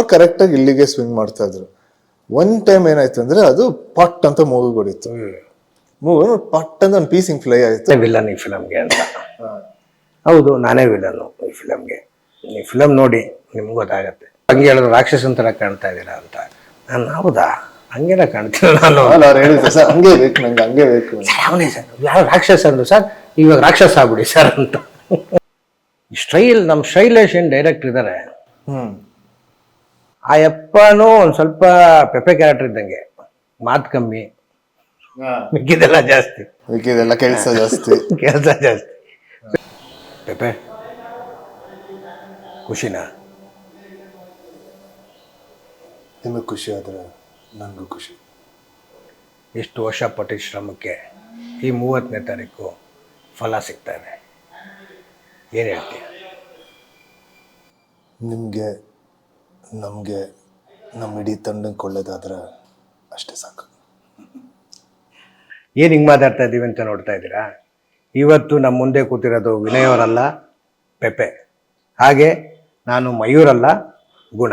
ಅವ್ರು ಕರೆಕ್ಟಾಗಿ ಇಲ್ಲಿಗೆ ಸ್ವಿಂಗ್ ಮಾಡ್ತಾ ಇದ್ರು. ಒನ್ ಟೈಮ್ ಏನಾಯ್ತು ಅಂದ್ರೆ ಅದು ಪಟ್ ಅಂತ ಮೂವಿ ಹೊಡಿತು ಮೂವಿ ಪಟ್ ಅಂತ ಒಂದು ಪೀಸಿಂಗ್ ಫ್ಲೈ ಆಯ್ತು. ವಿಲನ್ ಈ ಫಿಲಮ್ಗೆ ಅಂತ. ಹೌದು ನಾನೇ ವಿಲನ್ನು ಈ ಫಿಲಮ್ಗೆ ಈ ಫಿಲಮ್ ನೋಡಿ ನಿಮ್ಗೆ ಗೊತ್ತಾಗತ್ತೆ. ಹಂಗೆ ಹೇಳಿದ್ರು ರಾಕ್ಷಸನ್ ಥರ ಕಾಣ್ತಾ ಇದ್ದೀರಾ ಅಂತ. ನಾನು ಹೌದಾ? ಹಂಗೆಲ್ಲ ಕಾಣ್ತೀನಿ ನಾನು. ಅಲ್ಲ ಅವ್ರು ಹೇಳಿದ್ರು ಸರ್ ಹಂಗೆ ಬೇಕು ನಂಗೆ ಹಂಗೆ ಬೇಕು ಸರ್ ಅವನೇ ಸರ್. ಯಾವ ರಾಕ್ಷಸ ಅಂದ್ರು ಸರ್ ಇವಾಗ ರಾಕ್ಷಸ ಆಗ್ಬಿಡಿ ಸರ್ ಅಂತ. ಸ್ಟೈಲ್ ನಮ್ಮ ಶೈಲೇಶ್ ಏನು ಡೈರೆಕ್ಟರ್ ಇದ್ದಾರೆ ಹ್ಮ್. ಆ ಯಪ್ಪನೂ ಒಂದು ಸ್ವಲ್ಪ ಪೆಪ್ಪೆ ಕ್ಯಾರೆಕ್ಟರ್ ಇದ್ದಂಗೆ. ಮಾತು ಕಮ್ಮಿ. ಮಿಕ್ಕಿದೆಲ್ಲ ಜಾಸ್ತಿ. ಮಿಕ್ಕಿದೆಲ್ಲ ಕೆಲಸ ಜಾಸ್ತಿ. ಕೆಲಸ ಜಾಸ್ತಿ. ಪೆಪ್ಪೆ. ಖುಷಿನಾ? ನಿಮಗೆ ಖುಷಿ ಆದರೆ ನನಗೂ ಖುಷಿ. ಎಷ್ಟು ವರ್ಷ ಶ್ರಮಕ್ಕೆ ಈ ಮೂವತ್ತನೇ ತಾರೀಕು ಫಲ ಸಿಗ್ತಾ ಇದೆ ಏನು ಹೇಳ್ತೀಯ? ನಿಮಗೆ ನಮಗೆ ನಮ್ಮ ಇಡೀ ತಂಡಕ್ಕೆ ಒಳ್ಳೇದಾದ್ರೆ ಅಷ್ಟೇ ಸಾಕು. ಏನು ಹಿಂಗೆ ಮಾತಾಡ್ತಾ ಇದ್ದೀವಿ ಅಂತ ನೋಡ್ತಾ ಇದ್ದೀರಾ? ಇವತ್ತು ನಮ್ಮ ಮುಂದೆ ಕೂತಿರೋದು ವಿನಯವರಲ್ಲ ಪೆಪ್ಪೆ. ಹಾಗೆ ನಾನು ಮಯೂರಲ್ಲ, ಗುಣ.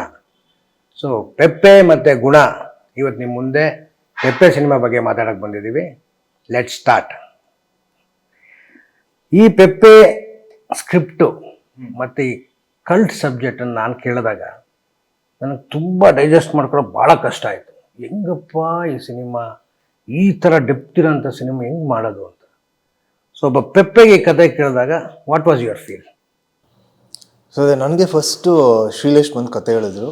ಸೊ ಪೆಪ್ಪೆ ಮತ್ತು ಗುಣ, ಇವತ್ತು ನಿಮ್ಮ ಮುಂದೆ ಪೆಪ್ಪೆ ಸಿನಿಮಾ ಬಗ್ಗೆ ಮಾತಾಡೋಕ್ಕೆ ಬಂದಿದ್ದೀವಿ. ಲೆಟ್ ಸ್ಟಾರ್ಟ್ ಈ ಪೆಪ್ಪೆ ಸ್ಕ್ರಿಪ್ಟು ಮತ್ತು ಈ ಕಲ್ಟ್ ಸಬ್ಜೆಕ್ಟನ್ನು ನಾನು ಕೇಳಿದಾಗ ನನಗೆ ತುಂಬ ಡೈಜೆಸ್ಟ್ ಮಾಡ್ಕೊಳ್ಳೋ ಭಾಳ ಕಷ್ಟ ಆಯಿತು. ಹೆಂಗಪ್ಪ ಈ ಸಿನಿಮಾ? ಈ ಥರ ಡೆಪ್ತ್ ಇರೋಂಥ ಸಿನಿಮಾ ಹೆಂಗೆ ಮಾಡೋದು ಅಂತ. ಸೊ ಒಬ್ಬ ಪೆಪ್ಪೆಗೆ ಕತೆ ಕೇಳಿದಾಗ what was your feel so ಅದೇ ನನಗೆ ಫಸ್ಟು ಶ್ರೀಲೇಶ್ ಬಂದು ಕತೆ ಹೇಳಿದ್ರು.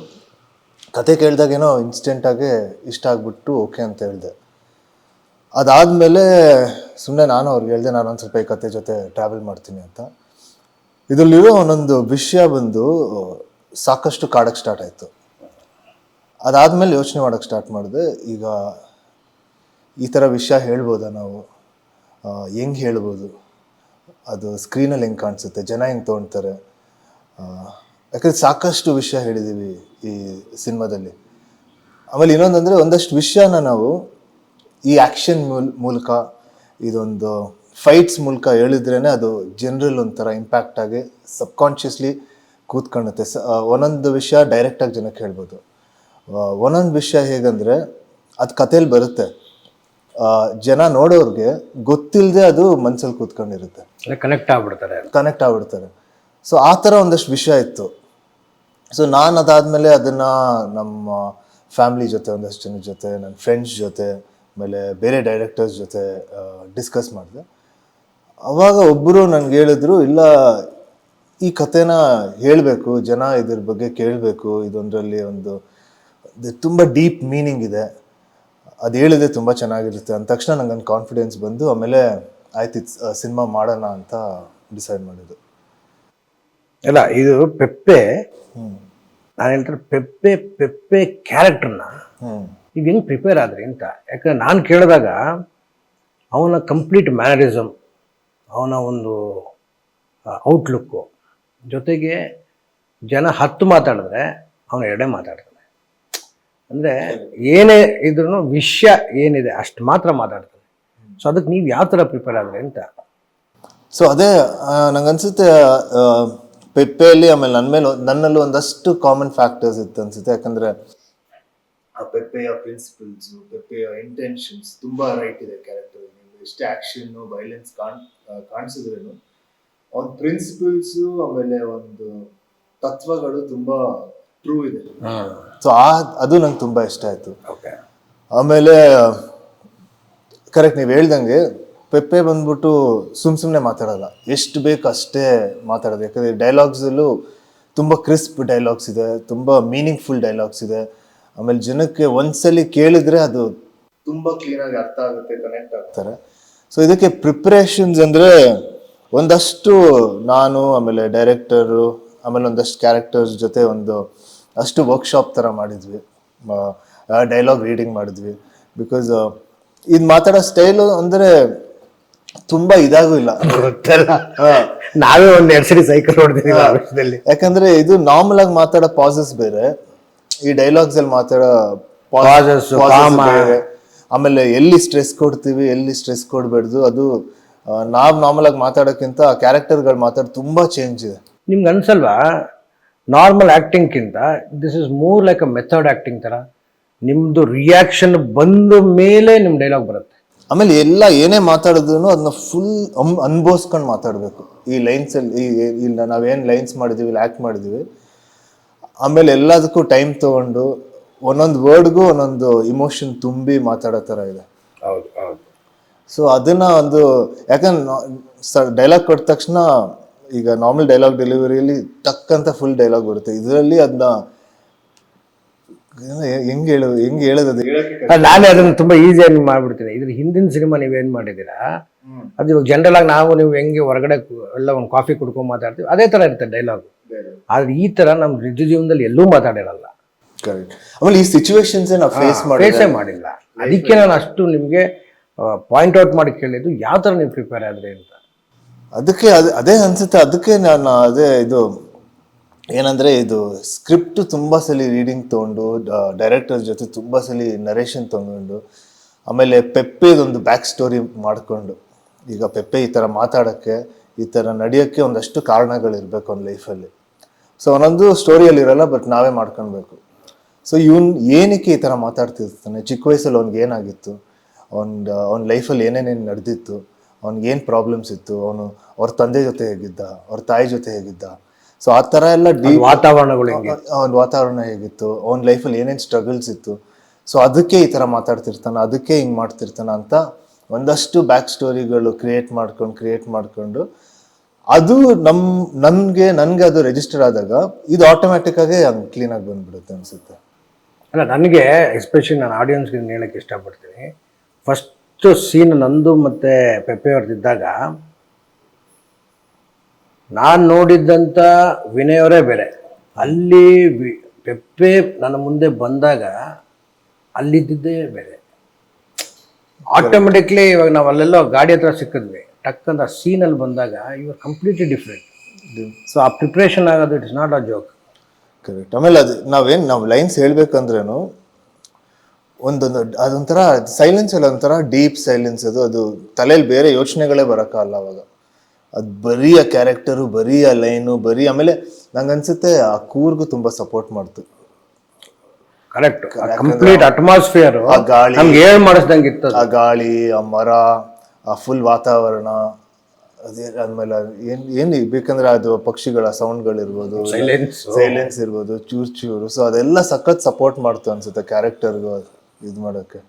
ಕತೆ ಕೇಳಿದಾಗ ಏನೋ ಇನ್ಸ್ಟೆಂಟಾಗೆ ಇಷ್ಟ ಆಗಿಬಿಟ್ಟು ಓಕೆ ಅಂತ ಹೇಳಿದೆ. ಅದಾದಮೇಲೆ ಸುಮ್ಮನೆ ನಾನು ಅವ್ರಿಗೆ ಹೇಳಿದೆ, ನಾನು ಒಂದು ಸ್ವಲ್ಪ ಈ ಕತೆ ಜೊತೆ ಟ್ರಾವೆಲ್ ಮಾಡ್ತೀನಿ ಅಂತ. ಇದರಲ್ಲಿರೋ ಒಂದೊಂದು ವಿಷಯ ಬಂದು ಸಾಕಷ್ಟು ಕಾಡಕ್ಕೆ ಸ್ಟಾರ್ಟ್ ಆಯಿತು. ಅದಾದಮೇಲೆ ಯೋಚನೆ ಮಾಡೋಕ್ಕೆ ಸ್ಟಾರ್ಟ್ ಮಾಡಿದೆ. ಈಗ ಈ ಥರ ವಿಷಯ ಹೇಳ್ಬೋದಾ ನಾವು? ಹೆಂಗೆ ಹೇಳ್ಬೋದು? ಅದು ಸ್ಕ್ರೀನಲ್ಲಿ ಹೆಂಗೆ ಕಾಣಿಸುತ್ತೆ? ಜನ ಹೆಂಗೆ ತೊಗೊಳ್ತಾರೆ ಯಾಕಂದ್ರೆ ಸಾಕಷ್ಟು ವಿಷಯ ಹೇಳಿದ್ದೀವಿ ಈ ಸಿನಿಮಾದಲ್ಲಿ. ಆಮೇಲೆ ಇನ್ನೊಂದಂದರೆ ಒಂದಷ್ಟು ವಿಷಯನ ನಾವು ಈ ಆ್ಯಕ್ಷನ್ ಮೂಲ್, ಮೂಲಕ, ಇದೊಂದು ಫೈಟ್ಸ್ ಮೂಲಕ ಹೇಳಿದ್ರೇ ಅದು ಜನರಲ್ ಒಂಥರ ಇಂಪ್ಯಾಕ್ಟ್ ಆಗಿ ಸಬ್ಕಾನ್ಷಿಯಸ್ಲಿ ಕೂತ್ಕೊಳ್ಳುತ್ತೆ. ಸ ಒಂದೊಂದು ವಿಷಯ ಡೈರೆಕ್ಟಾಗಿ ಜನಕ್ಕೆ ಹೇಳ್ಬೋದು. ಒಂದೊಂದು ವಿಷಯ ಹೇಗಂದರೆ ಅದು ಕಥೆಯಲ್ಲಿ ಬರುತ್ತೆ. ಜನ ನೋಡೋರಿಗೆ ಗೊತ್ತಿಲ್ಲದೆ ಅದು ಮನ್ಸಲ್ಲಿ ಕೂತ್ಕೊಂಡಿರುತ್ತೆ. ಕನೆಕ್ಟ್ ಆಗ್ಬಿಡ್ತಾರೆ ಕನೆಕ್ಟ್ ಆಗ್ಬಿಡ್ತಾರೆ. ಸೊ ಆ ಥರ ಒಂದಷ್ಟು ವಿಷಯ ಇತ್ತು. ಸೊ ನಾನು ಅದಾದಮೇಲೆ ಅದನ್ನು ನಮ್ಮ ಫ್ಯಾಮಿಲಿ ಜೊತೆ ಒಂದಷ್ಟು ಜನ ಜೊತೆ ನನ್ನ ಫ್ರೆಂಡ್ಸ್ ಜೊತೆ ಆಮೇಲೆ ಬೇರೆ ಡೈರೆಕ್ಟರ್ಸ್ ಜೊತೆ ಡಿಸ್ಕಸ್ ಮಾಡಿದೆ. ಅವಾಗ ಒಬ್ಬರು ನನಗೆ ಹೇಳಿದ್ರು ಇಲ್ಲ ಈ ಕಥೆನ ಹೇಳಬೇಕು ಜನ ಇದ್ರ ಬಗ್ಗೆ ಕೇಳಬೇಕು ಇದೊಂದರಲ್ಲಿ ಒಂದು ತುಂಬ ಡೀಪ್ ಮೀನಿಂಗ್ ಇದೆ. ಅದು ಹೇಳಿದ್ರೆ ತುಂಬ ಚೆನ್ನಾಗಿರುತ್ತೆ. ಅಂದ ತಕ್ಷಣ ನಂಗೆ ಒಂದು ಕಾನ್ಫಿಡೆನ್ಸ್ ಬಂದು ಆಮೇಲೆ ಆಯ್ತು ಸಿನಿಮಾ ಮಾಡೋಣ ಅಂತ ಡಿಸೈಡ್ ಮಾಡಿದ್ದು. ಇಲ್ಲ ಇದು ಪೆಪ್ಪೆ ನಾನು ಹೇಳ್ತಾರೆ ಪೆಪ್ಪೆ ಪೆಪ್ಪೆ ಕ್ಯಾರೆಕ್ಟರ್ನ ನೀವು ಹೆಂಗೆ ಪ್ರಿಪೇರ್ ಆದ್ರಿ ಅಂತ. ಯಾಕಂದ್ರೆ ನಾನು ಕೇಳಿದಾಗ ಅವನ ಕಂಪ್ಲೀಟ್ ಮ್ಯಾನರಿಸಮ್ ಅವನ ಒಂದು ಔಟ್ಲುಕ್ಕು ಜೊತೆಗೆ ಜನ ಹತ್ತು ಮಾತಾಡಿದ್ರೆ ಅವನು ಎರಡೇ ಮಾತಾಡ್ತಾನೆ. ಅಂದರೆ ಏನೇ ಇದ್ರೂ ವಿಷಯ ಏನಿದೆ ಅಷ್ಟು ಮಾತ್ರ ಮಾತಾಡ್ತಾನೆ. ಸೊ ಅದಕ್ಕೆ ನೀವು ಯಾವ ಥರ ಪ್ರಿಪೇರ್ ಆದರೆ ಅಂತ? ಸೊ ಅದೇ ನಂಗೆ ಅನ್ಸುತ್ತೆ ಆ, ಪೆಪ್ಪೆಯಲ್ಲಿ ಆಮೇಲೆ ನನ್ನ ಮೇಲೆ ನನ್ನಲ್ಲೂ ಒಂದಷ್ಟು ಕಾಮನ್ ಫ್ಯಾಕ್ಟರ್ಸ್ ಇತ್ತು ಅನ್ಸುತ್ತೆ. ಯಾಕಂದ್ರೆ ಆ ಪೆಪ್ಪೆಯ ಪ್ರಿನ್ಸಿಪಲ್ಸ್ ಪೆಪ್ಪೆಯ ಇಂಟೆನ್ಷನ್ಸ್ ತುಂಬಾ ರೈಟ್ ಇದೆ ಕ್ಯಾರೆಕ್ಟರ್ ಎಷ್ಟೇ ಆಕ್ಷನ್ ವೈಲೆನ್ಸ್ ಕಾಣ್ ಕಾಣಿಸಿದ್ರೇನು ಅವ್ನ ಪ್ರಿನ್ಸಿಪಲ್ಸ್ ಆಮೇಲೆ ಒಂದು ತತ್ವಗಳು ತುಂಬಾ ಟ್ರೂ ಇದೆ. ಸೊ ಆ ಅದು ನಂಗೆ ತುಂಬಾ ಇಷ್ಟ ಆಯ್ತು. ಓಕೆ ಆಮೇಲೆ ಕರೆಕ್ಟ್ ನೀವು ಹೇಳ್ದಂಗೆ ಪೆಪ್ಪೆ ಬಂದ್ಬಿಟ್ಟು ಸುಮ್ ಸುಮ್ಮನೆ ಮಾತಾಡಲ್ಲ. ಎಷ್ಟು ಬೇಕು ಅಷ್ಟೇ ಮಾತಾಡೋದು. ಯಾಕಂದರೆ ಡೈಲಾಗ್ಸಲ್ಲೂ ತುಂಬ ಕ್ರಿಸ್ಪ್ ಡೈಲಾಗ್ಸ್ ಇದೆ ತುಂಬ ಮೀನಿಂಗ್ಫುಲ್ ಡೈಲಾಗ್ಸ್ ಇದೆ. ಆಮೇಲೆ ಜನಕ್ಕೆ ಒಂದ್ಸಲಿ ಕೇಳಿದ್ರೆ ಅದು ತುಂಬ ಕ್ಲೀನಾಗಿ ಅರ್ಥ ಆಗುತ್ತೆ ಕನೆಕ್ಟ್ ಆಗ್ತಾರೆ ಸೊ ಇದಕ್ಕೆ ಪ್ರಿಪ್ರೇಷನ್ಸ್ ಅಂದರೆ ಒಂದಷ್ಟು ನಾನು ಆಮೇಲೆ ಡೈರೆಕ್ಟರು ಆಮೇಲೆ ಒಂದಷ್ಟು ಕ್ಯಾರೆಕ್ಟರ್ಸ್ ಜೊತೆ ಒಂದು ಅಷ್ಟು ವರ್ಕ್ಶಾಪ್ ಥರ ಮಾಡಿದ್ವಿ. ಡೈಲಾಗ್ ರೀಡಿಂಗ್ ಮಾಡಿದ್ವಿ. ಬಿಕಾಸ್ ಇದು ಮಾತಾಡೋ ಸ್ಟೈಲು ಅಂದರೆ ತುಂಬ ಇದಾಗೂ ಇಲ್ಲ. ನಾವೇ ಒಂದು ಎರಡು ಸರಿ ಸೈಕಲ್ ಹೊಡೆದಿಲ್ಲ ಆ. ಯಾಕಂದ್ರೆ ಇದು ನಾರ್ಮಲ್ ಆಗಿ ಮಾತಾಡೋ ಪಾಸಸ್ ಬೇರೆ ಈ ಡೈಲಾಗ್ಸ್ ಅಲ್ಲಿ ಮಾತಾಡೋ. ಬೇರೆ. ಆಮೇಲೆ ಎಲ್ಲಿ ಸ್ಟ್ರೆಸ್ ಕೊಡ್ತೀವಿ ಎಲ್ಲಿ ಸ್ಟ್ರೆಸ್ ಕೊಡಬಾರ್ದು ಅದು ನಾವ್ ನಾರ್ಮಲ್ ಆಗಿ ಮಾತಾಡೋಕ್ಕಿಂತ ಕ್ಯಾರೆಕ್ಟರ್ಗಳು ಮಾತಾಡ ತುಂಬಾ ಚೇಂಜ್ ಇದೆ. ನಿಮ್ಗೆ ಅನ್ಸಲ್ವಾ? Normal ಆ್ಯಕ್ಟಿಂಗ್ಗಿಂತ this is more like a method acting ಥರ ನಿಮ್ಮದು ರಿಯಾಕ್ಷನ್ ಬಂದ ಮೇಲೆ ನಿಮ್ಮ ಡೈಲಾಗ್ ಬರುತ್ತೆ. ಆಮೇಲೆ ಎಲ್ಲ ಏನೇ ಮಾತಾಡಿದ್ರು ಅದನ್ನ ಫುಲ್ ಅನ್ಭವಿಸ್ಕೊಂಡು ಮಾತಾಡಬೇಕು. ಈ ಲೈನ್ಸ್ ಅಲ್ಲಿ ಈ ಇಲ್ಲ ನಾವೇನು ಲೈನ್ಸ್ ಮಾಡಿದೀವಿ ಇಲ್ಲಿ ಆ್ಯಕ್ಟ್ ಮಾಡಿದೀವಿ. ಆಮೇಲೆ ಎಲ್ಲದಕ್ಕೂ ಟೈಮ್ ತಗೊಂಡು ಒಂದೊಂದು ವರ್ಡ್ಗೂ ಒಂದೊಂದು ಇಮೋಷನ್ ತುಂಬಿ ಮಾತಾಡೋ ಥರ ಇದೆ. ಹೌದು. ಸೊ ಅದನ್ನ ಒಂದು ಯಾಕಂದ್ರೆ ಡೈಲಾಗ್ ಕೊಟ್ಟ ತಕ್ಷಣ ಈಗ ನಾರ್ಮಲ್ ಡೈಲಾಗ್ ಡೆಲಿವರಿಯಲ್ಲಿ ಟಕ್ ಅಂತ ಫುಲ್ ಡೈಲಾಗ್ ಬರುತ್ತೆ. ಇದರಲ್ಲಿ ಅದನ್ನ ಹೆಂಗ್ ಹೇಳು ಹೆಂಗ್ ಹೇಳೋದು ಅದು? ನಾನೇ ಅದನ್ನ ತುಂಬಾ ಈಸಿಯಾಗಿ ಮಾಡ್ಬಿಡ್ತೀನಿ. ಇದ್ರ ಹಿಂದಿನ ಸಿನಿಮಾ ನೀವೇನ್ ಮಾಡಿದೀರಾ ಅದು ಇವಾಗ ಜನರಲ್ ಆಗಿ ನಾವು ನೀವು ಹೆಂಗೆ ಹೊರಗಡೆ ಎಲ್ಲ ಒಂದು ಕಾಫಿ ಕುಡ್ಕೊಂಡು ಮಾತಾಡ್ತೀವಿ ಅದೇ ತರ ಇರುತ್ತೆ ಡೈಲಾಗ್ ಆದ್ರೆ ಈ ತರ ನಮ್ಮ ನಿಜ ಜೀವನದಲ್ಲಿ ಎಲ್ಲೂ ಮಾತಾಡಿರಲ್ಲ. ಕರೆಕ್ಟ್ ಆಮೇಲೆ ಈ ಸಿಚುವೇಶನ್ಸ್ ನಾವು ಫೇಸೇ ಮಾಡಿಲ್ಲ. ಅದಕ್ಕೆ ನಾನು ಅಷ್ಟು ನಿಮಗೆ ಪಾಯಿಂಟ್ ಔಟ್ ಮಾಡಿ ಕೇಳಿದ್ದು ಯಾವ ಥರ ನೀವು ಪ್ರಿಪೇರ್ ಆದರೆ ಅಂತ? ಅದಕ್ಕೆ ಅದೇ ಅದೇ ಅನಿಸುತ್ತೆ. ಅದಕ್ಕೆ ನಾನು ಅದೇ ಇದು, ಏನಂದರೆ ಇದು ಸ್ಕ್ರಿಪ್ಟ್ ತುಂಬ ಸಲ ರೀಡಿಂಗ್ ತೊಗೊಂಡು ಡೈರೆಕ್ಟರ್ ಜೊತೆ ತುಂಬ ಸಲ ನರೇಷನ್ ತೊಗೊಂಡು, ಆಮೇಲೆ ಪೆಪ್ಪೆದೊಂದು ಬ್ಯಾಕ್ ಸ್ಟೋರಿ ಮಾಡಿಕೊಂಡು, ಈಗ ಪೆಪ್ಪೆ ಈ ಥರ ಮಾತಾಡೋಕ್ಕೆ, ಈ ಥರ ನಡೆಯೋಕ್ಕೆ ಒಂದಷ್ಟು ಕಾರಣಗಳಿರಬೇಕು ಅವ್ನ ಲೈಫಲ್ಲಿ ಸೊ ಒಂದೊಂದು ಸ್ಟೋರಿಯಲ್ಲಿ ಇರಲ್ಲ ಬಟ್ ನಾವೇ ಮಾಡ್ಕೊಳ್ಬೇಕು. ಸೊ ಇವನು ಏನಕ್ಕೆ ಈ ಥರ ಮಾತಾಡ್ತಿರ್ತಾನೆ? ಚಿಕ್ಕ ವಯಸ್ಸಲ್ಲಿ ಅವ್ನಿಗೆ ಏನಾಗಿತ್ತು? ಅವ್ನ ಅವ್ನ ಲೈಫಲ್ಲಿ ಏನೇನೇನು ನಡೆದಿತ್ತು ಅವ್ನಿಗೆ ಏನು ಪ್ರಾಬ್ಲಮ್ಸ್ ಇತ್ತು ಅವನು ಅವ್ರ ತಂದೆ ಜೊತೆ ಹೇಗಿದ್ದ ಅವ್ರ ತಾಯಿ ಜೊತೆ ಹೇಗಿದ್ದ. ಸೊ ಆ ಥರ ಎಲ್ಲ ಡೀ ವಾತಾವರಣಗಳು ಅವ್ನ ಅವನ ವಾತಾವರಣ ಹೇಗಿತ್ತು ಅವ್ನ ಲೈಫಲ್ಲಿ ಏನೇನು ಸ್ಟ್ರಗಲ್ಸ್ ಇತ್ತು. ಸೊ ಅದಕ್ಕೆ ಈ ಥರ ಮಾತಾಡ್ತಿರ್ತಾನೆ ಅದಕ್ಕೆ ಹಿಂಗೆ ಮಾಡ್ತಿರ್ತಾನೆ ಅಂತ ಒಂದಷ್ಟು ಬ್ಯಾಕ್ ಸ್ಟೋರಿಗಳು ಕ್ರಿಯೇಟ್ ಮಾಡ್ಕೊಂಡು ಕ್ರಿಯೇಟ್ ಮಾಡ್ಕೊಂಡು ಅದು ನಮ್ಮ ನನಗೆ ನನ್ಗೆ ಅದು ರಿಜಿಸ್ಟರ್ ಆದಾಗ ಇದು ಆಟೋಮ್ಯಾಟಿಕ್ ಆಗಿ ಹಂಗೆ ಕ್ಲೀನಾಗಿ ಬಂದ್ಬಿಡುತ್ತೆ ಅನ್ಸುತ್ತೆ. ಅಲ್ಲ ನನಗೆ ಎಸ್ಪೆಷಲಿ ನಾನು ಆಡಿಯನ್ಸ್ಗೆ ಹೇಳಕ್ಕೆ ಇಷ್ಟಪಡ್ತೀನಿ. ಫಸ್ಟ್ ಸೀನ್ ನಂದು ಮತ್ತು ಪೆಪ್ಪೆ ಅವ್ರದ್ದಿದ್ದಾಗ ನಾನು ನೋಡಿದ್ದಂಥ ವಿನಯವರೇ ಬೇರೆ. ಅಲ್ಲಿ ವಿ- ಪೆಪ್ಪೆ ನನ್ನ ಮುಂದೆ ಬಂದಾಗ ಅಲ್ಲಿದ್ದಿದ್ದೇ ಬೇರೆ. ಆಟೋಮೆಟಿಕ್ಲಿ ಇವಾಗ ನಾವು ಅಲ್ಲೆಲ್ಲೋ ಗಾಡಿ ಹತ್ರ ಸಿಕ್ಕಿದ್ವಿ. ಟಕ್ ಅಂತ ಸೀನಲ್ಲಿ ಬಂದಾಗ ಆರ್ ಕಂಪ್ಲೀಟ್ಲಿ ಡಿಫ್ರೆಂಟ್ ಸೊ ಆ ಪ್ರಿಪ್ರೇಷನ್ ಆಗೋದು it is not a joke correct ಆಮೇಲೆ ಅದು ನಾವೇನು, ನಾವು ಲೈನ್ಸ್ ಹೇಳ್ಬೇಕಂದ್ರೇನು ಒಂದೊಂದು ಅದೊಂಥರ ಸೈಲೆನ್ಸ್ ಎಲ್ಲ ಒಂಥರ ಡೀಪ್ ಸೈಲೆನ್ಸ್ ಅದು ಅದು ತಲೆಯಲ್ಲಿ ಬೇರೆ ಯೋಚನೆಗಳೇ ಬರೋಕ್ಕಾಗಲ್ಲ ಅವಾಗ. ಅದು ಬರೀ ಆ ಕ್ಯಾರೆಕ್ಟರು ಬರೀ ಆ ಲೈನು ಬರೀ ಆಮೇಲೆ ನಂಗೆ ಅನ್ಸುತ್ತೆ ಆ ಕೂರ್ಗು ತುಂಬ ಸಪೋರ್ಟ್ ಮಾಡ್ತು. ಕರೆಕ್ಟ್ ಕಂಪ್ಲೀಟ್ ಅಟ್ಮಾಸ್ಫಿಯರ್ ಆ ಗಾಳಿ ನಮ್ಗೆ ಏನ್ ಮಾಡಿಸ್ದಂಗೆ ಇತ್ತು ಆ ಗಾಳಿ ಆ ಮರ ಆ ಫುಲ್ ವಾತಾವರಣ ಅದೇ ಆದ್ಮೇಲೆ ಏನ್ ಏನ್ ಬೇಕಂದ್ರೆ ಅದು ಪಕ್ಷಿಗಳ ಸೌಂಡ್ಗಳಿರ್ಬೋದು ಸೈಲೆನ್ಸ್ ಸೈಲೆನ್ಸ್ ಇರ್ಬೋದು ಚೂರ್ ಚೂರು. ಸೊ ಅದೆಲ್ಲ ಸಖತ್ ಸಪೋರ್ಟ್ ಮಾಡ್ತು ಅನ್ಸುತ್ತೆ ಕ್ಯಾರೆಕ್ಟರ್ಗೂ ಇದು ಮಾಡೋಕ್ಕೆ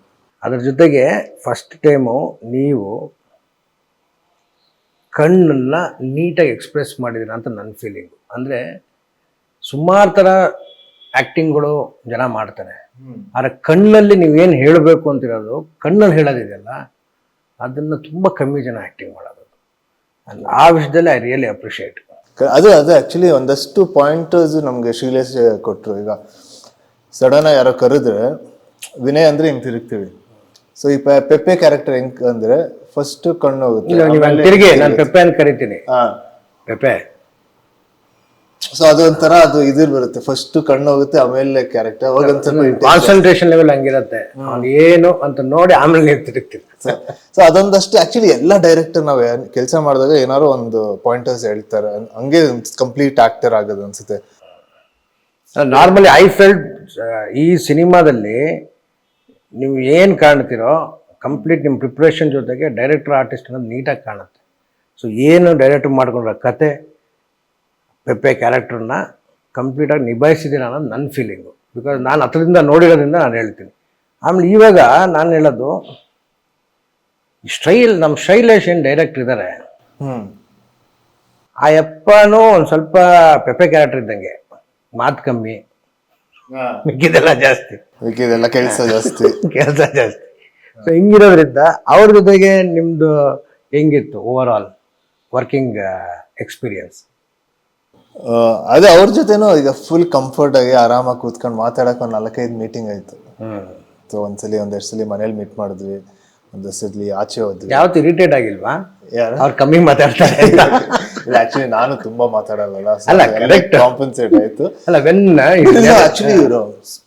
ಅದ್ರ ಜೊತೆಗೆ ಫಸ್ಟ್ ಟೈಮು ನೀವು ಕಣ್ಣನ್ನ ನೀಟಾಗಿ ಎಕ್ಸ್ಪ್ರೆಸ್ ಮಾಡಿದಿರ ಅಂತ ನನ್ನ ಫೀಲಿಂಗು ಅಂದರೆ ಸುಮಾರು ಥರ ಆ್ಯಕ್ಟಿಂಗ್ಗಳು ಜನ ಮಾಡ್ತಾರೆ. ಆದರೆ ಕಣ್ಣಲ್ಲಿ ನೀವೇನು ಹೇಳಬೇಕು ಅಂತಿರೋದು ಕಣ್ಣಲ್ಲಿ ಹೇಳೋದಿದೆಯಲ್ಲ ಅದನ್ನು ತುಂಬ ಕಮ್ಮಿ ಜನ ಆ್ಯಕ್ಟಿಂಗ್ ಮಾಡೋದು. ಆ ವಿಷಯದಲ್ಲಿ ಐ ರಿಯಲಿ ಅಪ್ರಿಷಿಯೇಟ್ ಅದೇ ಅದು ಆ್ಯಕ್ಚುಲಿ ಒಂದಷ್ಟು ಪಾಯಿಂಟರ್ಸ್ ನಮಗೆ ಶ್ರೀಲೇಶ್ ಕೊಟ್ಟರು ಈಗ ಸಡನ್ ಯಾರೋ ಕರೆದ್ರೆ ವಿನಯ್ ಅಂದ್ರೆ ಹಿಂಗ್ ತಿರುಗ್ತೀವಿ? ಸೊ ಈ ಪೆಪ್ಪೆ ಕ್ಯಾರೆಕ್ಟರ್ ಹೆಂಗ್ ಅಂದ್ರೆ ಫಸ್ಟ್ ಕಣ್ಣು ಹೋಗುತ್ತೆ. ಇಲ್ಲ ನೀವು ಆಮೇಲೆ- ತಿರುಗಿ ನಾನು ಪೆಪ್ಪೆ ಅಂತ ಕರಿತೀನಿ. ಹಾ. ಪೆಪ್ಪೆ. ಸೊ ಅದೊಂಥರ ಅದು ಇದ್ರ ಬರುತ್ತೆ. ಫಸ್ಟ್ ಕಣ್ಣು ಹೋಗುತ್ತೆ ಆಮೇಲೆ ಕ್ಯಾರೆಕ್ಟರ್ ಅವಾಗ ಕಾನ್ಸಂಟ್ರೇಷನ್ ಲೆವೆಲ್ ಹಂಗಿರತ್ತೆ. ಅವ್ನು ಏನು ಅಂತ ನೋಡಿ ಆಮೇಲೆ ನೀವು ತಿರುಗ್ತೀರಿ. ಸೊ ಅದೊಂದಷ್ಟು ಆಕ್ಚುಲಿ ಎಲ್ಲ ಡೈರೆಕ್ಟರ್ ನಾವು ಕೆಲಸ ಮಾಡಿದಾಗ ಏನಾದ್ರು ಒಂದು ಪಾಯಿಂಟರ್ಸ್ ಹೇಳ್ತಾರೆ. ಹಂಗೆ ಕಂಪ್ಲೀಟ್ ಆಕ್ಟರ್ ಆಗೋದು ಅನ್ಸುತ್ತೆ. ನಾರ್ಮಲಿ ಐ ಫೆಲ್ಟ್ ಈ ಸಿನಿಮಾದಲ್ಲಿ ನೀವು ಏನು ಕಾಣ್ತೀರೋ ಕಂಪ್ಲೀಟ್ ನಿಮ್ಮ ಪ್ರಿಪ್ರೇಷನ್ ಜೊತೆಗೆ ಡೈರೆಕ್ಟರ್ ಆರ್ಟಿಸ್ಟ್ ಅನ್ನೋದು ನೀಟಾಗಿ ಕಾಣುತ್ತೆ. ಸೊ ಏನು ಡೈರೆಕ್ಟ್ ಮಾಡ್ಕೊಂಡ್ರ ಕತೆ ಪೆಪ್ಪೆ ಕ್ಯಾರೆಕ್ಟರ್ನ ಕಂಪ್ಲೀಟಾಗಿ ನಿಭಾಯಿಸಿದ್ದೀನಿ ಅನ್ನೋದು ನನ್ನ ಫೀಲಿಂಗು ಬಿಕಾಸ್ ನಾನು ಹತ್ರದಿಂದ ನೋಡಿರೋದ್ರಿಂದ ನಾನು ಹೇಳ್ತೀನಿ. ಆಮೇಲೆ ಇವಾಗ ನಾನು ಹೇಳೋದು ಸ್ಟೈಲ್ ನಮ್ಮ ಶೈಲೇಶ್ ಏನು ಡೈರೆಕ್ಟರ್ ಇದ್ದಾರೆ ಹ್ಞೂ ಆ ಯಪ್ಪನೂ ಒಂದು ಸ್ವಲ್ಪ ಪೆಪ್ಪೆ ಕ್ಯಾರೆಕ್ಟರ್ ಇದ್ದಂಗೆ ಮಾತು ಕಮ್ಮಿ. ಮಿಕ್ಕಿದೆಲ್ಲ ಜಾಸ್ತಿ. ಮಿಕ್ಕಿದೆಲ್ಲ ಕೆಲಸ ಜಾಸ್ತಿ. ಕೆಲಸ ಜಾಸ್ತಿ. ಸೊ ಹಿಂಗಿರೋದ್ರಿಂದ ಅವ್ರ ಜೊತೆಗೆ ನಿಮ್ದು ಹೆಂಗಿತ್ತು ಓವರ್ ಆಲ್ ವರ್ಕಿಂಗ್ ಎಕ್ಸ್ಪೀರಿಯನ್ಸ್ ಅದೇ ಅವ್ರ ಜೊತೆನೂ ಈಗ ಫುಲ್ ಕಂಫರ್ಟ್ ಆಗಿ ಆರಾಮಾಗಿ ಕೂತ್ಕೊಂಡು ಮಾತಾಡಕ್ಕೆ ಒಂದು ನಾಲ್ಕೈದು ಮೀಟಿಂಗ್ ಆಯ್ತು. ಹ್ಮ್. ಸೊ ಒಂದ್ಸಲಿ ಒಂದೆರಡು ಸಲ ಮನೇಲಿ ಮೀಟ್ ಮಾಡಿದ್ವಿ. ಒಂದು ಸಲ ಆಚೆ ಹೋದ್ವಿ. ಯಾವತ್ತು ಇರಿಟೇಟ್ ಆಗಿಲ್ವಾ? ಯಾರು? ಅವ್ರು ಕಮ್ಮಿ ಮಾತಾಡ್ತಾರೆ ಅಂತ. ಆಕ್ಚುಲಿ ನಾನು ತುಂಬಾ ಮಾತಾಡಲ್ಲ. ಅಲ್ಲ, ಕರೆಕ್ಟ್ ಕಾಂಪನ್ಸೇಟ್ ಆಯ್ತು. ಅಲ್ಲ ವೆನ್ ಆಕ್ಚುಲಿ ಇವರು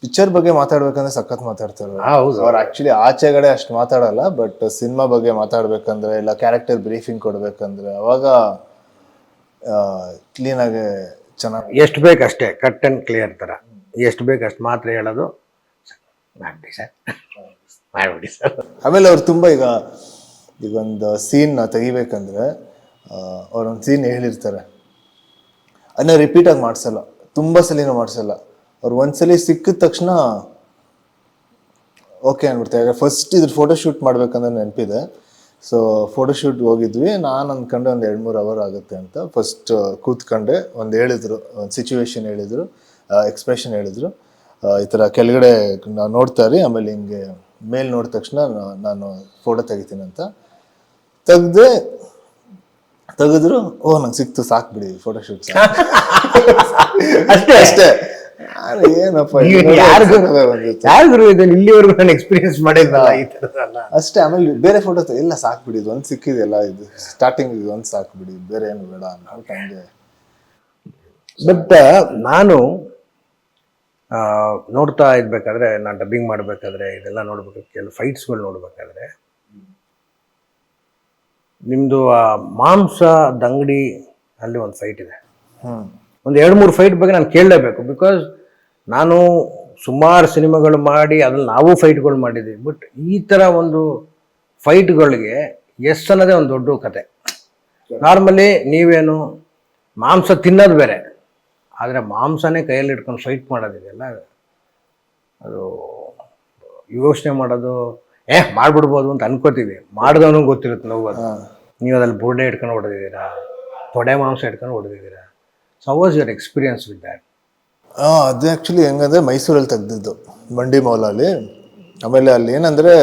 ಪಿಕ್ಚರ್ ಬಗ್ಗೆ ಮಾತಾಡ್ಬೇಕಂದ್ರೆ ಸಖತ್ ಮಾತಾಡ್ತಾರೆ. ಹೌದು. ಅವ್ರು ಆಕ್ಚುಲಿ ಆಚೆಗಡೆ ಅಷ್ಟು ಮಾತಾಡಲ್ಲ ಬಟ್ ಸಿನಿಮಾ ಬಗ್ಗೆ ಮಾತಾಡ್ಬೇಕಂದ್ರೆ ಇಲ್ಲ ಕ್ಯಾರೆಕ್ಟರ್ ಬ್ರೀಫಿಂಗ್ ಕೊಡ್ಬೇಕಂದ್ರೆ ಅವಾಗ ಕ್ಲೀನ್ ಆಗಿ ಚೆನ್ನಾಗಿ ಎಷ್ಟು ಬೇಕು ಅಷ್ಟೇ ಕಟ್ ಅಂಡ್ ಕ್ಲಿಯರ್ ತರ. ಎಷ್ಟು ಬೇಕು ಅಷ್ಟು ಮಾತ್ರ ಹೇಳೋದು ಮಾಡಿಬಿಡಿ ಸರ್. ಮಾಡಿಬಿಡಿ ಸರ್. ಆಮೇಲೆ ಅವ್ರು ತುಂಬಾ ಈಗ ಈಗ ಒಂದು ಸೀನ್ ತೆಗಿಬೇಕಂದ್ರೆ ಅವ್ರೊಂದು ಸೀನ್ ಹೇಳಿರ್ತಾರೆ. ಅದನ್ನ ರಿಪೀಟಾಗಿ ಮಾಡಿಸಲ್ಲ. ತುಂಬ ಸಲಿನೂ ಮಾಡಿಸಲ್ಲ. ಅವ್ರು ಒಂದ್ಸಲಿ ಸಿಕ್ಕಿದ ತಕ್ಷಣ ಓಕೆ ಅಂದ್ಬಿಡ್ತಾರೆ ಫಸ್ಟ್ ಇದ್ರ ಫೋಟೋ ಶೂಟ್ ಮಾಡ್ಬೇಕಂದ್ರೆ ನೆನಪಿದೆ. ಸೊ ಫೋಟೋ ಶೂಟ್ ಹೋಗಿದ್ವಿ. ನಾನು ಅಂದ್ಕೊಂಡೆ ಒಂದು ಎರಡು ಮೂರು ಅವರ್ ಆಗುತ್ತೆ ಅಂತ. ಫಸ್ಟ್ ಕೂತ್ಕೊಂಡೆ. ಒಂದು ಹೇಳಿದ್ರು, ಒಂದು ಸಿಚುವೇಶನ್ ಹೇಳಿದ್ರು ಎಕ್ಸ್ಪ್ರೆಷನ್ ಹೇಳಿದ್ರು. ಈ ಥರ ಕೆಳಗಡೆ ನಾವು ನೋಡ್ತಾ ಇರಿ. ಆಮೇಲೆ ಹಿಂಗೆ ಮೇಲ್ ನೋಡಿದ ತಕ್ಷಣ ನಾನು ಫೋಟೋ ತೆಗಿತೀನಿ ಅಂತ. ತೆಗ್ದೆ ತೆಗೆದ್ರು ಓ ನಂಗೆ ಸಿಕ್ತು ಸಾಕು ಬಿಡಿ ಫೋಟೋಶೂಟ್ ಅಷ್ಟೇ? ಅಷ್ಟೇ. ಏನಪ್ಪ ಯಾರಿಗೂ. ಯಾರಿಗೂ ಇದನ್ನು ಇಲ್ಲಿವರೆಗೂ ನಾನು ಎಕ್ಸ್ಪೀರಿಯನ್ಸ್ ಮಾಡಿದ್ದಲ್ಲ ಈ ಥರದ್ದಲ್ಲ. ಅಷ್ಟೇ ಆಮೇಲೆ ಬೇರೆ ಫೋಟೋ ಇಲ್ಲ ಸಾಕು ಬಿಡಿ ಇದು ಒಂದು ಸಿಕ್ಕಿದೆಲ್ಲ ಇದು ಸ್ಟಾರ್ಟಿಂಗ್ ಇದು ಒಂದು ಸಾಕು ಬಿಡಿ ಬೇರೆ ಏನು ಬೇಡ ಅಂತ ಹಂಗೆ. ಬಟ್ ನಾನು ನೋಡ್ತಾ ಇರ್ಬೇಕಾದ್ರೆ ನಾನು ಡಬ್ಬಿಂಗ್ ಮಾಡಬೇಕಾದ್ರೆ ಇದೆಲ್ಲ ನೋಡ್ಬೇಕು ಕೆಲವು ಫೈಟ್ಸ್ಗಳು ನೋಡ್ಬೇಕಾದ್ರೆ ನಿಮ್ಮದು ಆ ಮಾಂಸದ ಅಂಗಡಿ ಅಲ್ಲಿ ಒಂದು ಫೈಟ್ ಇದೆ. ಒಂದು ಎರಡು ಮೂರು ಫೈಟ್ ಬಗ್ಗೆ ನಾನು ಕೇಳಲೇಬೇಕು. ಬಿಕಾಸ್ ನಾನು ಸುಮಾರು ಸಿನಿಮಾಗಳು ಮಾಡಿ ಅದ್ರಲ್ಲಿ ನಾವು ಫೈಟ್ಗಳು ಮಾಡಿದ್ದೀವಿ ಬಟ್ ಈ ಥರ ಒಂದು ಫೈಟ್ಗಳಿಗೆ ಎಸ್ ಅನ್ನೋದೇ ಒಂದು ದೊಡ್ಡ ಕತೆ. ನಾರ್ಮಲಿ ನೀವೇನು ಮಾಂಸ ತಿನ್ನೋದು ಬೇರೆ. ಆದರೆ ಮಾಂಸನೇ ಕೈಯಲ್ಲಿ ಇಟ್ಕೊಂಡು ಫೈಟ್ ಮಾಡೋದಿದೆಯಲ್ಲ? ಅದು ಯೋಚನೆ ಮಾಡೋದು ಏ ಮಾಡ್ಬಿಡ್ಬೋದು ಅಂತ ಅನ್ಕೋತೀವಿ. ಮಾಡಿದವನು ಗೊತ್ತಿರುತ್ತೆ ನೋವು ಅದು. ನೀವು ಅದ್ರಲ್ಲಿ ಬುರ್ಡೆ ಇಟ್ಕೊಂಡು ಹೊಡೆದಿದ್ದೀರಾ ತೊಡೆ ಮಾಂಸ ಇಟ್ಕೊಂಡು ಹೊಡೆದಿದ್ದೀರಾ so was your experience with that ಅದು ಆ್ಯಕ್ಚುಲಿ ಹೆಂಗಂದ್ರೆ ಮೈಸೂರಲ್ಲಿ ತೆಗ್ದಿದ್ದು ಮಂಡಿ ಮೌಲಲ್ಲಿ ಆಮೇಲೆ ಅಲ್ಲಿ ಏನಂದ್ರೆ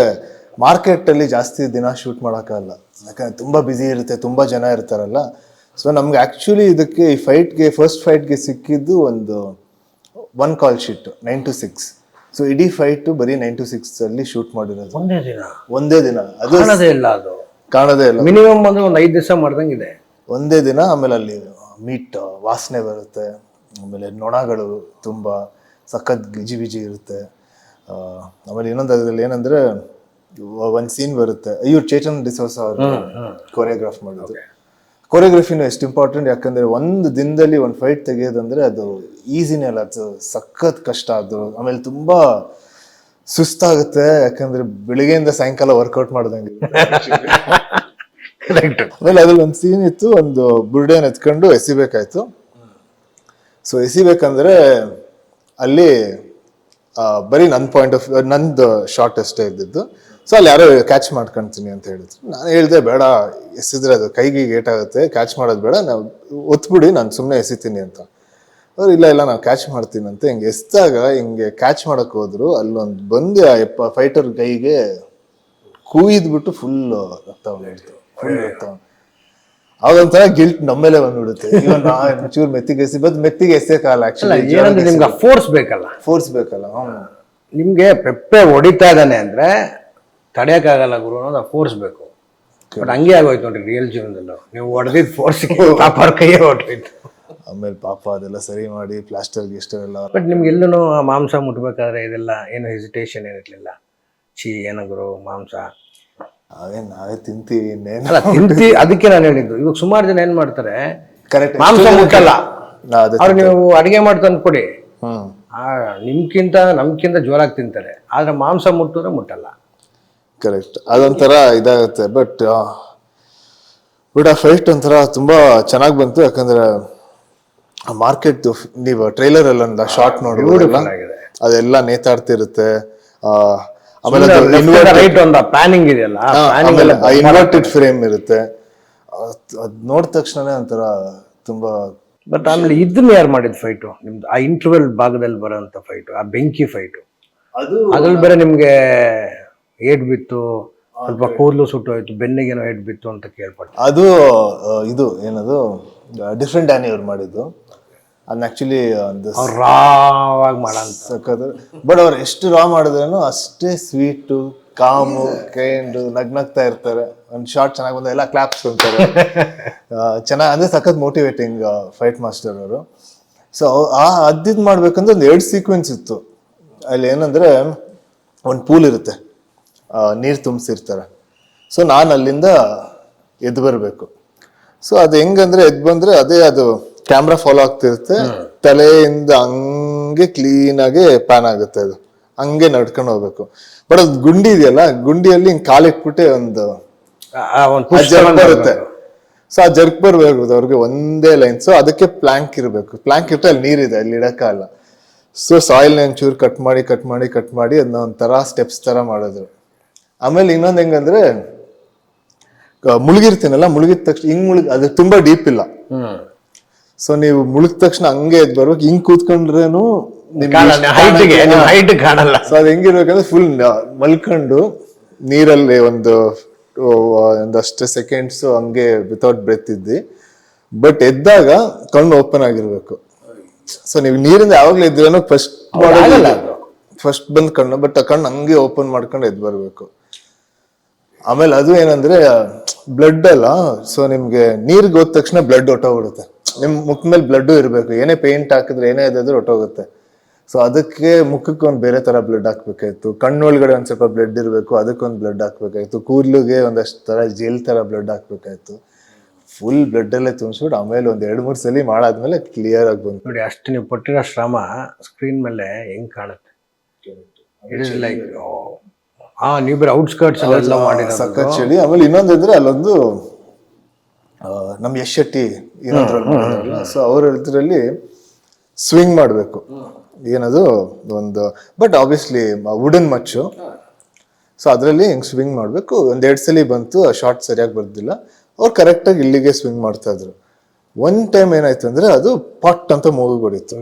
ಮಾರ್ಕೆಟಲ್ಲಿ ಜಾಸ್ತಿ ದಿನ ಶೂಟ್ ಮಾಡೋಕ್ಕಾಗಲ್ಲ ಯಾಕಂದ್ರೆ ತುಂಬ ಬ್ಯುಸಿ ಇರುತ್ತೆ ತುಂಬ ಜನ ಇರ್ತಾರಲ್ಲ. ಸೊ ನಮ್ಗೆ ಆ್ಯಕ್ಚುಲಿ ಇದಕ್ಕೆ ಈ ಫೈಟ್ಗೆ ಫಸ್ಟ್ ಫೈಟ್ಗೆ ಸಿಕ್ಕಿದ್ದು ಒಂದು one call sheet nine two six so ಇಡೀ ಫೈಟ್ ಬರೀ ನೈನ್ ಟು ಸಿಕ್ಸ್ ಅಲ್ಲಿ ಶೂಟ್ ಮಾಡಿರೋದು. ಒಂದೇ ದಿನ. ಒಂದೇ ದಿನ. ಅದು ಕಾಣೋದೇ ಇಲ್ಲ ಅದು. ಕಾಣದೇ ಇಲ್ಲ. ಮಿನಿಮಮ್ ಅಂದ್ರೆ ಒಂದು ಐದು ದಿವಸ ಮಾಡ್ದಂಗಿದೆ ಒಂದೇ ದಿನ ಆಮೇಲೆ ಅಲ್ಲಿ ಮೀಟ್ ವಾಸನೆ ಬರುತ್ತೆ. ಆಮೇಲೆ ನೊಣಗಳು ತುಂಬ ಸಖತ್ ಗಿಜಿ ಬಿಜಿ ಇರುತ್ತೆ. ಆಮೇಲೆ ಇನ್ನೊಂದು ಅದ್ರಲ್ಲಿ ಏನಂದ್ರೆ ಒಂದು ಸೀನ್ ಬರುತ್ತೆ. ಇವ್ರು ಚೇತನ್ ಡಿಸೋಸ ಅವರು ಕೊರಿಯೋಗ್ರಾಫ್ ಮಾಡಿದ್ರು ಕೊರಿಯೋಗ್ರಫಿನೂ ಎಷ್ಟು ಇಂಪಾರ್ಟೆಂಟ್ ಯಾಕಂದ್ರೆ ಒಂದು ದಿನದಲ್ಲಿ ಒಂದು ಫೈಟ್ ತೆಗೆಯೋದಂದ್ರೆ ಅದು ಈಸಿನೇ ಅಲ್ಲ ಅದು ಸಖತ್ ಕಷ್ಟ ಅದು. ಆಮೇಲೆ ತುಂಬಾ ಸುಸ್ತಾಗುತ್ತೆ ಯಾಕಂದ್ರೆ ಬೆಳಿಗ್ಗೆಯಿಂದ ಸಾಯಂಕಾಲ ವರ್ಕೌಟ್ ಮಾಡ್ದಂಗೆ. ಆಮೇಲೆ ಅದ್ರಲ್ಲಿ ಒಂದು ಸೀನ್ ಇತ್ತು ಒಂದು ಬುರ್ಡೆನ ಎತ್ಕೊಂಡು ಎಸಿಬೇಕಾಯ್ತು. ಸೊ ಎಸಿಬೇಕಂದ್ರೆ ಅಲ್ಲಿ ಬರೀ ನನ್ನ ಪಾಯಿಂಟ್ ಆಫ್ ನಂದು ಶಾರ್ಟ್ ಅಷ್ಟೇ ಇದ್ದಿದ್ದು. ಸೊ ಅಲ್ಲಿ ಯಾರೋ ಕ್ಯಾಚ್ ಮಾಡ್ಕೊಂತೀನಿ ಅಂತ ಹೇಳಿದ್ರು. ನಾನು ಹೇಳಿದೆ ಬೇಡ ಎಸಿದ್ರೆ ಅದು ಕೈಗೆ ಏಟಾಗುತ್ತೆ ಕ್ಯಾಚ್ ಮಾಡೋದು ಬೇಡ ನಾವು ಒತ್ಬಿಡಿ ನಾನು ಸುಮ್ಮನೆ ಎಸಿತೀನಿ ಅಂತ. ಅವ್ರು ಇಲ್ಲ ಇಲ್ಲ ನಾವು ಕ್ಯಾಚ್ ಮಾಡ್ತೀನಂತೆ ಅಂತ. ಹಿಂಗೆ ಎಸ್ದಾಗ ಹಿಂಗೆ ಕ್ಯಾಚ್ ಮಾಡಕ್ ಹೋದ್ರು ಅಲ್ಲೊಂದು ಬಂದು ಆ ಯಪ್ಪ ಫೈಟರ್ ಕೈಗೆ ಕೂಯಿದ್ಬಿಟ್ಟು ಫುಲ್ ರಕ್ತವನ್ನು ಹೇಳ್ತು ಫುಲ್ ರಕ್ತ ಅವಾಗೊಂಥರ ಗಿಲ್ಟ್ ನಮ್ಮೇಲೆ ಬಂದ್ಬಿಡುತ್ತೆ. ಚೂರು ಮೆತ್ತಿಗೆ ಎಸಿ ಬದ್ ಮೆತ್ತಿಗೆ ಎಸೆಕಾಲ ಕಾಲ ಆಕ್ಚುಲಿ ಏನಂದ್ರೆ ನಿಮ್ಗೆ ಫೋರ್ಸ್ ಬೇಕಲ್ಲ. ಫೋರ್ಸ್ ಬೇಕಲ್ಲ ನಿಮ್ಗೆ ಪೆಪ್ಪೆ ಹೊಡಿತಾ ಇದ್ದಾನೆ ಅಂದ್ರೆ ತಡೆಯಕ್ಕಾಗಲ್ಲ ಗುರು ಅನ್ನೋದು ಫೋರ್ಸ್ ಬೇಕು. ಬಟ್ ಹಂಗೆ ಆಗೋಯ್ತು ನೋಡ್ರಿ ರಿಯಲ್ ಜೀವನದಲ್ಲೂ. ನೀವು ಹೊಡೆದಿದ್ದು ಫೋರ್ಸ್ ಪಾಪ ಕೈಯೇ ಹೊಟ್ಟೋಯ್ತು ಆಮೇಲೆ ಪಾಪ ಅದೆಲ್ಲ ಸರಿ ಮಾಡಿ ಪ್ಲಾಸ್ಟರ್ ಗಿಸ್ಟರ್ ಎಲ್ಲ ಬಟ್ ನಿಮ್ಗೆಲ್ಲೂ ಆ ಮಾಂಸ ಮುಟ್ಬೇಕಾದ್ರೆ ಇದೆಲ್ಲ ಏನು ಹೆಸಿಟೇಷನ್ ಏನಿರಲಿಲ್ಲ ಚಿ ಏನು ಗುರು ಮಾಂಸ? ಅದೇ ನಾವೇ ತಿಂತೀವಿ ಇನ್ನೇನಲ್ಲ ತಿಂತಿ ಅದಕ್ಕೆ ನಾನು ಹೇಳಿದ್ದು. ಇವಾಗ ಸುಮಾರು ಜನ ಏನ್ ಮಾಡ್ತಾರೆ? ಕರೆಕ್ಟ್ ಮಾಂಸ ಮುಟ್ಟಲ್ಲ. ಅವ್ರು ನೀವು ಅಡಿಗೆ ಮಾಡಿ ತಂದು ಕೊಡಿ ನಿಮ್ಗಿಂತ ನಮ್ಗಿಂತ ಜೋರಾಗಿ ತಿಂತಾರೆ. ಆದ್ರೆ ಮಾಂಸ ಮುಟ್ಟಿದ್ರೆ ಮುಟ್ಟಲ್ಲ. ಕರೆಕ್ಟ್ ಅದೊಂಥರ ಇದಾಗುತ್ತೆ. ಬಟ್ ಬಟ್ ಆ ಫೈಟ್ ಒಂಥರ ತುಂಬಾ ಚೆನ್ನಾಗಿ ಬಂತು. ಯಾಕಂದ್ರೆ ಮಾರ್ಕೆಟ್ ನೀವು ಟ್ರೈಲರ್ ಎಲ್ಲ ಒಂದು ಶಾರ್ಟ್ ನೋಡಿ ಅದೆಲ್ಲ ನೇತಾಡ್ತಿರುತ್ತೆ. ಆಮೇಲೆ ಪ್ಲಾನಿಂಗ್ ಇದೆಯಲ್ಲ ಇನ್ವರ್ಟೆಡ್ ಫ್ರೇಮ್ ಇರುತ್ತೆ. ಅದ್- ನೋಡಿದ ತಕ್ಷಣನೇ ಒಂಥರ ತುಂಬಾ ಬಟ್ ಆಮೇಲೆ ಇದನ್ನ ಯಾರು ಮಾಡಿದ್ ಫೈಟು ನಿಮ್ದು ಆ ಇಂಟರ್ವೆಲ್ ಭಾಗದಲ್ಲಿ ಬರೋಂಥ ಫೈಟು ಆ ಬೆಂಕಿ ಫೈಟು ಅದು ಅದ್ರಲ್ಲಿ ಬೇರೆ ನಿಮ್ಗೆ ಏಟ್ ಬಿತ್ತು ಸ್ವಲ್ಪ ಕೂದಲು ಸುಟ್ಟೋಯ್ತು ಬೆನ್ನಿಗೇನೋ ಏಟ್ ಬಿತ್ತು ಅಂತ ಕೇಳ್ಪಟ್ಟೆ. ಅದು ಇದು ಏನದು ಡಿಫ್ರೆಂಟ್ ಆ್ಯನಿ ಅವ್ರು ಮಾಡಿದ್ದು. ಅದನ್ನ ಆಕ್ಚುಲಿ ಒಂದು ರಾವಾಗಿ ಮಾಡಂತ. ಬಟ್ ಅವ್ರು ಎಷ್ಟು ರಾ ಮಾಡಿದ್ರೇನು ಅಷ್ಟೇ ಸ್ವೀಟು ಕಾಮು ಕೈಂಡು ನಗ್ನಗ್ತಾ ಇರ್ತಾರೆ. ಒಂದು ಶಾರ್ಟ್ ಚೆನ್ನಾಗಿ ಬಂದ ಎಲ್ಲ ಕ್ಲಾಪ್ಸ್ ಅಂತಾರೆ ಚೆನ್ನಾಗಿ ಅಂದರೆ ಸಖತ್ ಮೋಟಿವೇಟಿಂಗ್ ಫೈಟ್ ಮಾಸ್ಟರ್ ಅವರು. ಸೊ ಆ ಅದ್ದಿದ್ದು ಮಾಡ್ಬೇಕಂದ್ರೆ ಒಂದು ಎರಡು ಸೀಕ್ವೆನ್ಸ್ ಇತ್ತು. ಅಲ್ಲಿ ಏನಂದ್ರೆ ಒಂದು ಪೂಲ್ ಇರುತ್ತೆ. ನೀರು ತುಂಬಿಸಿರ್ತಾರೆ. ಸೊ ನಾನು ಅಲ್ಲಿಂದ ಎದ್ದು ಬರಬೇಕು. ಸೊ ಅದು ಹೆಂಗಂದ್ರೆ ಎದ್ದು ಬಂದ್ರೆ ಅದೇ ಅದು ಕ್ಯಾಮ್ರಾ ಫಾಲೋ ಆಗ್ತಿರುತ್ತೆ. ತಲೆಯಿಂದ ಹಂಗೆ ಕ್ಲೀನ್ ಆಗಿ ಪ್ಯಾನ್ ಆಗುತ್ತೆ ಅದು. ಹಂಗೆ ನಡ್ಕೊಂಡು ಹೋಗ್ಬೇಕು. ಬಟ್ ಅದು ಗುಂಡಿ ಇದೆಯಲ್ಲ ಗುಂಡಿಯಲ್ಲಿ ಹಿಂಗೆ ಕಾಲಿಟ್ಬಿಟ್ಟೆ ಒಂದು ಜರ್ಕ್ ಬರುತ್ತೆ. ಸೊ ಆ ಜರ್ಕ್ ಬರ್ಬೇಕು ಅವ್ರಿಗೆ ಒಂದೇ ಲೈನ್ ಸೊ ಅದಕ್ಕೆ ಪ್ಲಾಂಕ್ ಇರಬೇಕು. ಪ್ಲಾಂಕ್ ಇಟ್ಟರೆ ಅಲ್ಲಿ ನೀರಿದೆ ಅಲ್ಲಿ ಇಡೋಕ್ಕಾಗಲ್ಲ ಸೊ ಸಾಯಿಲ್ ಒಂಚೂರು ಕಟ್ ಮಾಡಿ ಕಟ್ ಮಾಡಿ ಕಟ್ ಮಾಡಿ ಅದನ್ನ ಒಂಥರ ಸ್ಟೆಪ್ಸ್ ತರ ಮಾಡಿದ್ರು. ಆಮೇಲೆ ಇನ್ನೊಂದು ಹೆಂಗಂದ್ರೆ ಮುಳುಗಿರ್ತೀನಲ್ಲ ಮುಳುಗಿದ ತಕ್ಷಣ ಹಿಂಗ್ ಮುಳುಗ್ ಅದು ತುಂಬಾ ಡೀಪ್ ಇಲ್ಲ. ಸೊ ನೀವು ಮುಳುಗಿದ ತಕ್ಷಣ ಹಂಗೆ ಎದ್ ಬರ್ಬೇಕು. ಹಿಂಗ್ ಕೂತ್ಕೊಂಡ್ರೇನು ಕಾಣಲ್ಲ ಸೊ ಅದು ಹೆಂಗಿರ್ಬೇಕಂದ್ರೆ ಫುಲ್ ಮಲ್ಕೊಂಡು ನೀರಲ್ಲಿ ಒಂದು ಒಂದಷ್ಟು ಸೆಕೆಂಡ್ಸ್ ಹಂಗೆ ವಿತೌಟ್ ಬ್ರೆತ್ ಇದ್ದಿ. ಬಟ್ ಎದ್ದಾಗ ಕಣ್ಣು ಓಪನ್ ಆಗಿರ್ಬೇಕು. ಸೊ ನೀವು ನೀರಿಂದ ಯಾವಾಗ್ಲೂ ಎದ್ದಿರೋ ಫಸ್ಟ್ ಫಸ್ಟ್ ಬಂದ್ ಕಣ್ಣು ಬಟ್ ಆ ಕಣ್ಣು ಹಂಗೆ ಓಪನ್ ಮಾಡ್ಕೊಂಡು ಎದ್ ಬರ್ಬೇಕು. ಆಮೇಲೆ ಅದು ಏನಂದ್ರೆ ಬ್ಲಡ್ ಅಲ್ಲ ಸೊ ನಿಮ್ಗೆ ನೀರ್ ಹೋದ ತಕ್ಷಣ ಬ್ಲಡ್ ಹೊಟ್ಟೋಗ್ಬಿಡುತ್ತೆ ನಿಮ್ ಮುಖ ಮೇಲೆ ಬ್ಲಡ್ ಇರಬೇಕು ಏನೇ ಪೇಂಟ್ ಹಾಕಿದ್ರೆ ಏನೇ ಇದಾದ್ರೂ ಹೊಟ್ಟೋಗುತ್ತೆ ಸೊ ಅದಕ್ಕೆ ಮುಖಕ್ಕೆ ಒಂದು ಬೇರೆ ತರ ಬ್ಲಡ್ ಹಾಕ್ಬೇಕಾಯ್ತು. ಕಣ್ಣೊಳಗಡೆ ಒಂದ್ ಸ್ವಲ್ಪ ಬ್ಲಡ್ ಇರಬೇಕು ಅದಕ್ಕೊಂದು ಬ್ಲಡ್ ಹಾಕ್ಬೇಕಾಯ್ತು. ಕೂದಲಿಗೆ ಒಂದಷ್ಟು ತರ ಜೆಲ್ ತರ ಬ್ಲಡ್ ಹಾಕ್ಬೇಕಾಯ್ತು. ಫುಲ್ ಬ್ಲಡ್ ಅಲ್ಲೇ ತುಂಬಿಸ್ಬಿಟ್ಟು ಆಮೇಲೆ ಒಂದ್ ಎರಡು ಮೂರು ಸಲ ಮಾಡಾದ್ಮೇಲೆ ಕ್ಲಿಯರ್ ಆಗಿ ಬಂತು. ನೋಡಿ ಅಷ್ಟು ನೀವು ಪಟ್ಟಿರೋ ಶ್ರಮ ಸ್ಕ್ರೀನ್ ಮೇಲೆ ಹೆಂಗ್ ಕಾಣುತ್ತೆ? ಇಟ್ ಇಸ್ ಲೈಕ್ ಆ ನೀವು ಬೇರೆ ಔಟ್ಸ್ಕರ್ಟ್ಸ್ ಎಲ್ಲ ಮಾಡಿರೋದು. ಸಖತ್ ಚಳಿ. ಆಮೇಲೆ ಇನ್ನೊಂದಂದ್ರೆ ಅಲ್ಲೊಂದು ನಮ್ಮ ನಮ್ ಯಶ್ ಶೆಟ್ಟಿ ಸೊ ಅವ್ರ ಇದ್ರಲ್ಲಿ ಸ್ವಿಂಗ್ ಮಾಡಬೇಕು. ಏನದು? ಒಂದು ಬಟ್ ಆಬ್ವಿಯಸ್ಲಿ ವುಡನ್ ಮಚ್ಚು. ಸೊ ಅದರಲ್ಲಿ ಹಿಂಗ್ ಸ್ವಿಂಗ್ ಮಾಡಬೇಕು. ಒಂದ್ ಎರಡ್ ಸಲ ಬಂತು ಆ ಶಾರ್ಟ್ ಸರಿಯಾಗಿ ಬರ್ದಿಲ್ಲ. ಅವ್ರು ಕರೆಕ್ಟಾಗಿ ಇಲ್ಲಿಗೆ ಸ್ವಿಂಗ್ ಮಾಡ್ತಾ ಇದ್ರು. ಒನ್ ಟೈಮ್ ಏನಾಯ್ತು ಅಂದ್ರೆ ಅದು ಪಟ್ ಅಂತ ಮೂಗು ಹೊಡಿತು